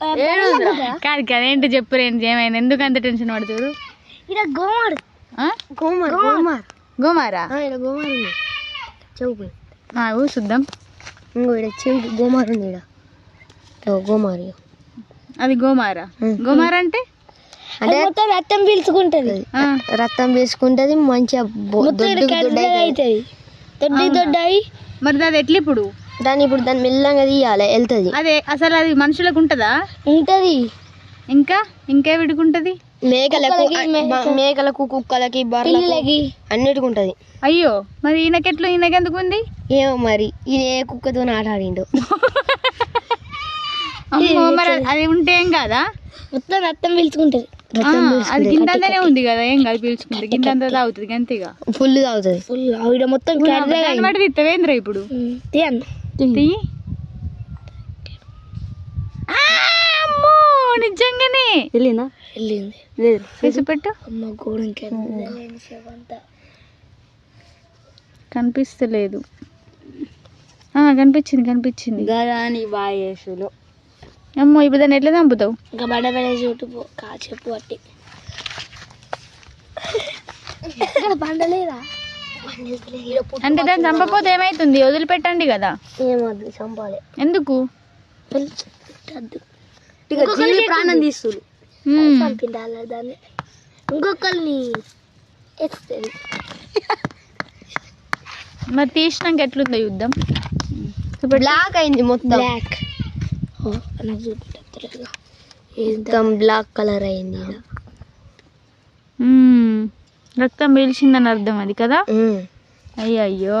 కాదు? కాదు ఏంటి చెప్పు రేంజ్ ఏమైంది? ఎందుకు అంత టెన్షన్ పడుతురు ఇక్కడ గోమార్? గోమార్. గోమార్. గోమారా? ఇక్కడ గోమార్ ఉంది. చెవు మాకు చూద్దాం. ఇంకో ఇక్కడ చెవు గోమార్ ఉంది ఇక్కడ గోమార్. అది గోమారా. గోమారా అంటే? అంటే మొత్తం రక్తం పీల్చుకుంటది. ఆ, రక్తం పీల్చుకుంటది మంచిగా దొడ్డుకు దొడ్డు అవుతుంది దొడ్డు దొడ్డు. అయి మరి అది ఎట్లా ఇప్పుడు దాన్ని ఇప్పుడు దాన్ని మెల్లగా తీయాలి వెళ్తుంది. అదే అసలు అది మనుషులకు ఉంటదా? ఉంటది. ఇంకా? ఇంకే విడుకుంటది మేకలకు మేకలకు కుక్కలకి బర్రెలకి అన్నిటికి ఉంటది అయ్యో మరి ఈయనకెట్లు ఈయనకెందుకు ఉంది? ఏమో మరి ఈయన ఏ కుక్కతో ఆట ఆడిండు. అమ్మో మరి అది ఉంటే ఏం కాదా? మొత్తం రక్తం పీల్చుకుంటది. అది గింతంతనే ఉంది కదా ఏం కాదు పీల్చుకుంటే గింతంత తాగుతుంది ఫుల్ తాగుతుంది. ఫుల్ ఆవిడ మొత్తం తిత్తవేంద్ర ఇప్పుడు? తీయి ఆ, అమ్మో నిజంగానే. వెళ్ళిందా? వెళ్ళింది. లేదు. చేసి పెట్టు. అమ్మ గోడంకి కనిపిస్తలేదు. కనిపించింది కనిపించింది. గదాని బాయేసులు అమ్మో ఇప్పుడు దాన్ని ఎట్లా చంపుతావు ఇంకా బడ బడ చోటు పో. కా చెప్పు పట్టి పండలేదా అంటే దాన్ని చంపకపోతే ఏమైతుంది? వదిలిపెట్టండి కదా. చంపాలి. ఎందుకు? పెట్టద్దు ప్రాణం మ్మ్. చంపిండాలి దాన్ని. ఇంకొకరిని ఎత్తుతుంది మరి తీసినాక ఎట్లుందో యుద్ధం? బ్లాక్ అయింది మొత్తం. బ్లాక్ నాకు చూపించలేదు మొత్తం బ్లాక్ కలర్ అయింది. ఈడ. మ్మ్. రక్తం పీల్చిందని అర్థం అది కదా ఉమ్. అయ్యో అయ్యో